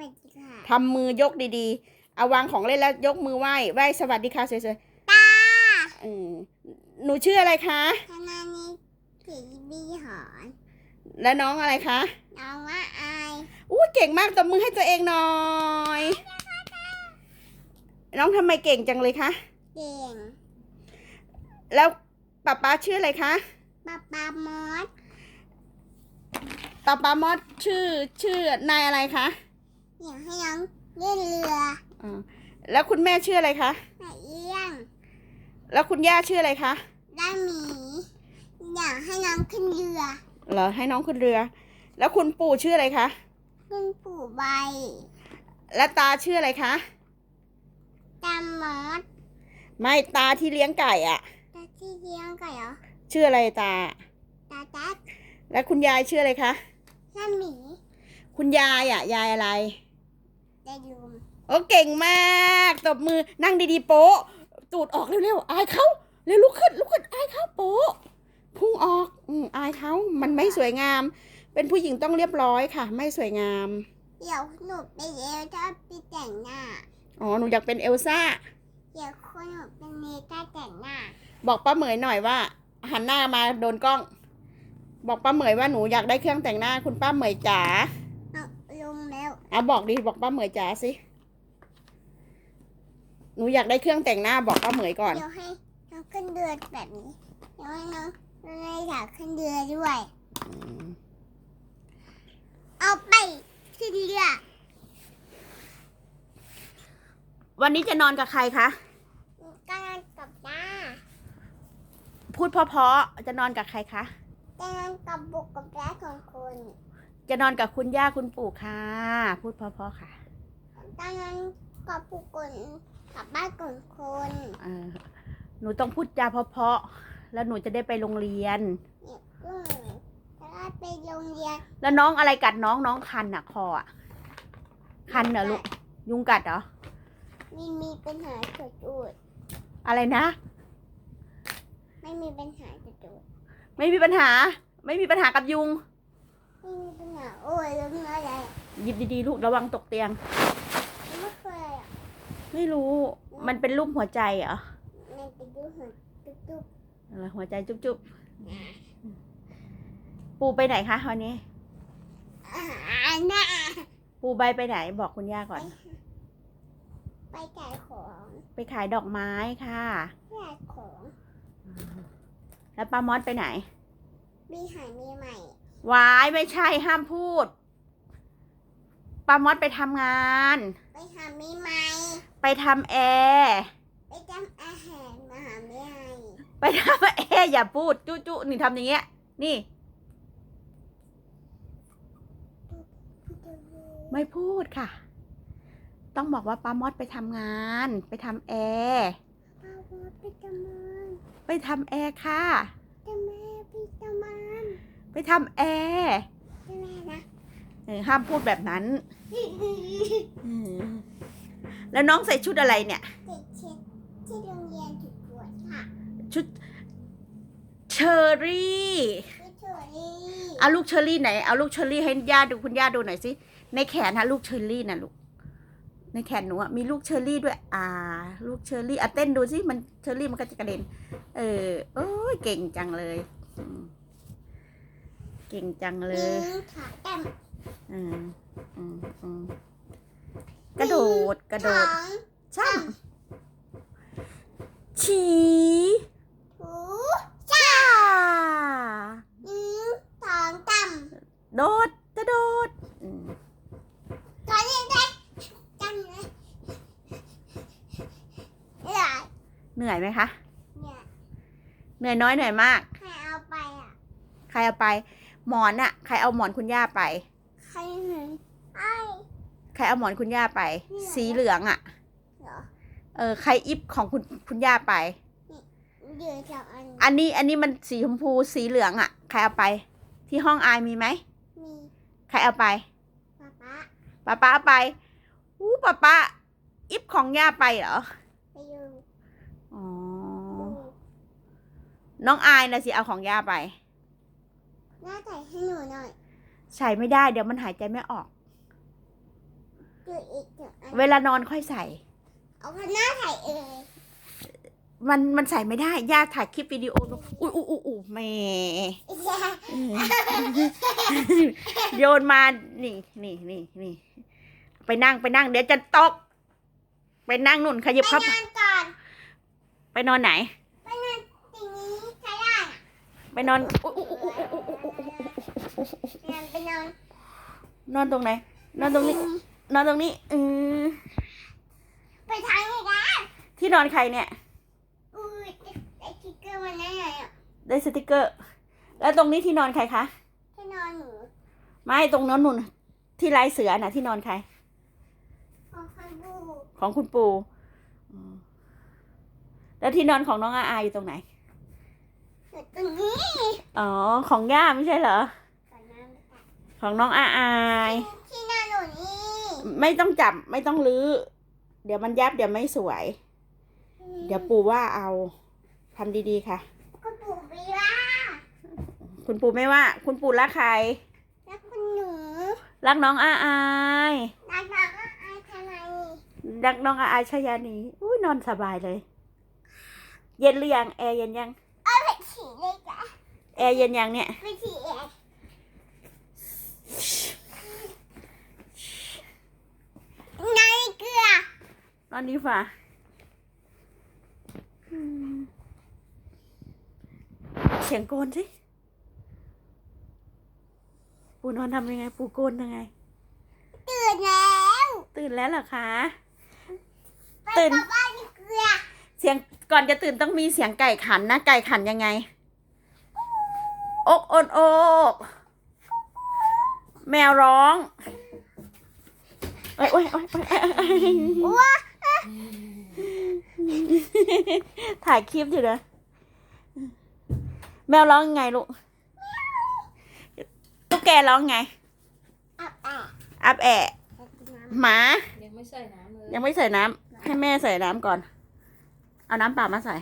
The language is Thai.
วัสดีค่ะทำมือยกดีๆ เอาวางของเล่นแล้วยกมือไหว้ไหว้สวัสดีค่ะสวยตาๆอืมหนูชื่ออะไรคะ คณะนี้ผีบีหอนและน้องอะไรคะน้องว่าอายอู้เก่งมากตบมือให้ตัวเองหน่อย น้องทำไมเก่งจังเลยคะเก่งแล้วป๊าป๊าชื่ออะไรคะปาปามอสป๊าป๊ามอสชื่อชื่อนายอะไรคะ อยากให้น้องเล่นเรืออ่าแล้วคุณแม่ชื่ออะไรคะแม่เอี้ยง แล้วคุณย่าชื่ออะไรคะได้หมี อยากให้น้องขึ้นเรือ เหรอให้น้องขึ้นเรือ แล้วคุณปู่ชื่ออะไรคะขึ้นปู่ใบ และตาชื่ออะไรคะตามมอสไม่ตาที่เลี้ยงไก่อะตาที่เลี้ยงไก่เหรอ ชื่ออะไรตา ตาตัดและคุณยายชื่ออะไรคะน้าหมี คุณยายอะยายอะไร ได้ลุมโอ้เก่งมากตบมือนั่งดีๆโป๊ะตูดออกเร็วๆอายเขาเร็วลุกขึ้นลุกขึ้นอายเขาโป๊ะพุ่งออกอืมอายเขามันไม่สวยงาม เป็นผู้หญิงต้องเรียบร้อยค่ะ ไม่สวยงาม เดี๋ยวหนูไปเอลจะไปแต่งหน้า อ๋อหนูอยากเป็นเอลซ่า เดี๋ยวคนหนูเป็นเมกาแต่งหน้า บอกป้าเหมยหน่อยว่าหันหน้ามาโดนกล้อง บอกป้าเหมยว่าหนูอยากได้เครื่องแต่งหน้าคุณป้าเหมยจ๋าเอาลงแล้ว อะบอกดิบอกป้าเหมยจ๋าสิ หนูอยากได้เครื่องแต่งหน้าบอกป้าเหมยก่อน เดี๋ยวให้น้องขึ้นเรือแบบนี้ เดี๋ยวให้น้องน้องเลยอยากขึ้นเรือด้วย เอาไปขึ้นเรือวันนี้จะนอนกับใครคะ ก็นอนกับน้าพูดเพราะๆจะนอนกับใครคะ จะนอนกับบุกกับแร้ของคน จะนอนกับคุณย่าคุณปู่ค่ะ พูดเพราะๆค่ะจะนอนกับผู้คนกับบ้านของคนเออหนูต้องพูดจาเพราะๆแล้วหนูจะได้ไปโรงเรียน เนี่ยก็จะได้ไปโรงเรียนแล้วน้องอะไรกัดน้องน้องคันอะคออะคันเหรอลูกยุงกัดเหรอ มีมีปัญหาจุดจุดอะไรนะ ไม่มีปัญหาจุดจุดไม่มีปัญหา ไม่มีปัญหากับยุง ไม่มีปัญหาโอ้ยเรื่องอะไรหยิบดีๆ ลูกระวังตกเตียง ไม่เคยอะไม่รู้ มันเป็นรูปหัวใจเหรอมันไปดูหัวจุดจุดเออหัวใจจุ๊บๆ ปูไปไหนคะวันนี้ อาหารน่ะปูใบไปไหนบอกคุณย่าก่อน ไปขายของไปขายดอกไม้ค่ะขายของแล้วป้ามอสไปไหน มีหายมีใหม่ วายไม่ใช่ห้ามพูดป้ามอสไปทำงาน ไปหามีใหม่ไปทำแอร์ไปจำอาหารมาหาไม่ให้ไปทำแอร์อย่าพูดจุ๊ๆนี่ทำอย่างเงี้ย นี่ ไม่พูดค่ะ ต้องบอกว่าป้ามอสไปทำงาน ไปทำแอร์ป้าว่าไปจำมันไปทำแอร์ค่ะ จำแม่ไปจำมัน ไปทำแอร์จำแม่นะเออห้ามพูดแบบนั้นเออแล้วน้องใส่ชุดอะไรเนี่ยเด็กเช็ดที่โรงเรียนจุดตรวจค่ะชุดเชอรี่พี่เชอรี่เอาลูกเชอรี่ไหนเอาลูกเชอรี่ให้ย่าดูคุณย่าดูหน่อยสิในแขนฮะลูกเชอรี่นะลูกในแขนหนูอะมีลูกเชอรี่ด้วย อ่า ลูกเชอรี่อะเต้นดูสิมันเชอรี่มันก็จะกระเด็น เออโอ้ยเก่งจังเลยอืมเก่งจังเลมียขาแต่อืมอืมอืมกระโดดกระโดดท้องช่ำฉีหูจ้านิ้วท้องต่โดดกระโดดอืมำตอนนี้ได้จังเลยเนี่ยเหนื่อยไหมคะเนี่ยเหนื่อยน้อยเหนื่อยมาก ใครเอาไปอะ ใครเอาไป หมอนอะใครเอาหมอนคุณย่าไป ใครเห็นไอ้ใครเอาหมอนคุณย่าไปเนี่ยสีเหลืองอะเหรอเออใครอิฟของคุณคุณย่าไป เดือดสองอันอันนี้อันนี้มันสีชมพูสีเหลืองอะใครเอาไป ที่ห้องอายมีไหมมีใครเอาไปป๊าป๊าป้าป้าเอาไปอู้ป้าป้าอิฟของย่าไปเหรอไปดูอ๋อดู น้องอายนะสิเอาของย่าไป หน้าใส่ให้หนูหน่อย ใส่ไม่ได้เดี๋ยวมันหายใจไม่ออกดูอีกหนึ่งอันเวลานอนค่อยใส่ เอาพันหน้าใส่เองมันมันใส่ไม่ได้ ย่าถ่ายคลิปวิดีโอลงอุ้ยอุ้ยอุ้ยอุ้ยแหม่ โยนมา นี่นี่นี่นี่ ไปนั่งไปนั่ง เดี๋ยวจะตก ไปนั่งนุ่นขยับไปครับนอนก่อนไปนอนไหน ไปนอนตรงนี้ใช้ได้อะไปนอนอุ๊ยอุ๊ยอุ๊ยอุ๊ยอุ๊ยอุ๊ย นอนไปนอน นอนตรงไหน นอนตรงนี้ นอนตรงนี้อือไปทางนี้กันที่นอนใครเนี่ยอุ้ยไอ้คิกเกอร์มันได้ไงอะได้สติกเกอร์ แล้วตรงนี้ที่นอนใครคะ ที่นอนหนู ไม่ตรงนั้นนุ่น ที่ลายเสือน่ะ ที่นอนใคร ของคันบูของคุณปู่อืมแล้วที่นอนของน้องอาอาอยู่ตรงไหน อยู่ตรงนี้ อ๋อ ของย่าไม่ใช่เหรอก่อนน้ำตัด ของน้องอาอาย ที่นอนหนูนี่ไม่ต้องจับไม่ต้องลื้อ เดี๋ยวมันยับเดี๋ยวไม่สวย เดี๋ยวปู่ว่าเอาทำดีๆค่ะ ก็ปลูกไปว่าคุณปู่ไม่ว่า คุณปู่รักใครแล้วคุณหนูรักน้องอาอายรักรักก็อายทำไมรักน้องอาอายชยานีอุ้ยนอนสบายเลย เย็นหรือยังแอร์เย็นยัง เอาไปฉี่เลยจ้ะแอร์เย็นยังเนี่ย ไปฉี่เองนายเกลือน อนดีฝ่าอืมเสียงโกนสิ ปู่นอนทำยังไง ปู่โกนยังไง ตื่นแล้ว ตื่นแล้วเหรอคะไปตื่นกลับบ้านดีเกลือเสียงก่อนจะตื่นต้องมีเสียงไก่ขันนะ ไก่ขันยังไง อกอนอก แมวร้อง โอ้ยโอ้ยโอ้ยโอ้ยโอ้ยว้า ถ่ายคลิปอยู่นะแมวร้องยังไงลูกตุ๊กแกร้องไง อับแอะอับแอะจะกินน้หมา ยังไม่ใส่น้ำเลยยังไม่ใส่น้ำให้แม่ใส่น้ำก่อน เอาน้ำเปล่ามาใส่